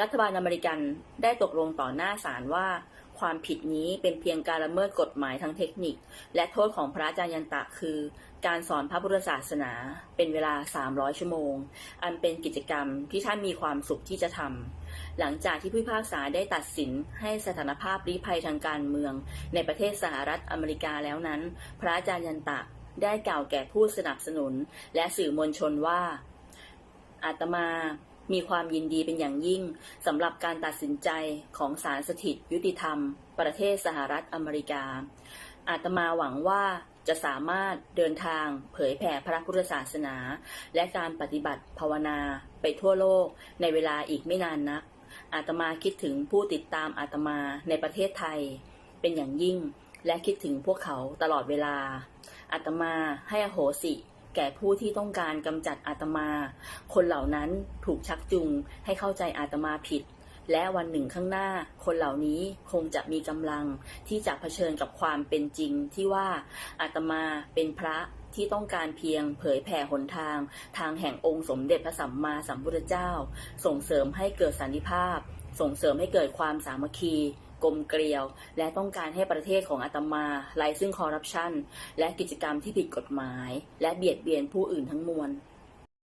รัฐบาลอเมริกันได้ตกลงต่อหน้าศาลว่า ความผิดนี้เป็นเพียงการละเมิดกฎหมายทางเทคนิค และโทษของพระอาจารย์ยันตะคือ การสอนพระพุทธศาสนา เป็นเวลา 300 ชั่วโมง อันเป็นกิจกรรมที่ท่านมีความสุขที่จะทำหลังจากที่ผู้พิพากษาได้ตัดสินให้สถานภาพลี้ภัยทางการเมือง ในประเทศสหรัฐอเมริกาแล้วนั้น พระอาจารย์ยันตะได้กล่าวแก่ผู้สนับสนุน และสื่อมวลชนว่าอาตมา มีความยินดีเป็นอย่างยิ่งสำหรับการตัดสินใจของศาลสถิตยุติธรรม ประเทศสหรัฐอเมริกา อาตมาหวังว่าจะสามารถเดินทางเผยแผ่พระพุทธศาสนา และการปฏิบัติภาวนาไปทั่วโลกในเวลาอีกไม่นานนัก อาตมาคิดถึงผู้ติดตามอาตมาในประเทศไทย เป็นอย่างยิ่งและคิดถึงพวกเขาตลอดเวลา อาตมาให้อโหสิ แก่ผู้ที่ต้องการกำจัดอาตมา คนเหล่านั้นถูกชักจูงให้เข้าใจอาตมาผิด และวันหนึ่งข้างหน้า คนเหล่านี้คงจะมีกำลังที่จะเผชิญกับความเป็นจริงที่ว่าอาตมาเป็นพระที่ต้องการเพียงเผยแผ่หนทาง ทางแห่งองค์สมเด็จพระสัมมาสัมพุทธเจ้า ส่งเสริมให้เกิดสันติภาพ ส่งเสริมให้เกิดความสามัคคี กลมเกลียว และต้องการให้ประเทศของอาตมาไร้ซึ่งคอร์รัปชันและกิจกรรมที่ผิดกฎหมาย และเบียดเบียนผู้อื่นทั้งมวล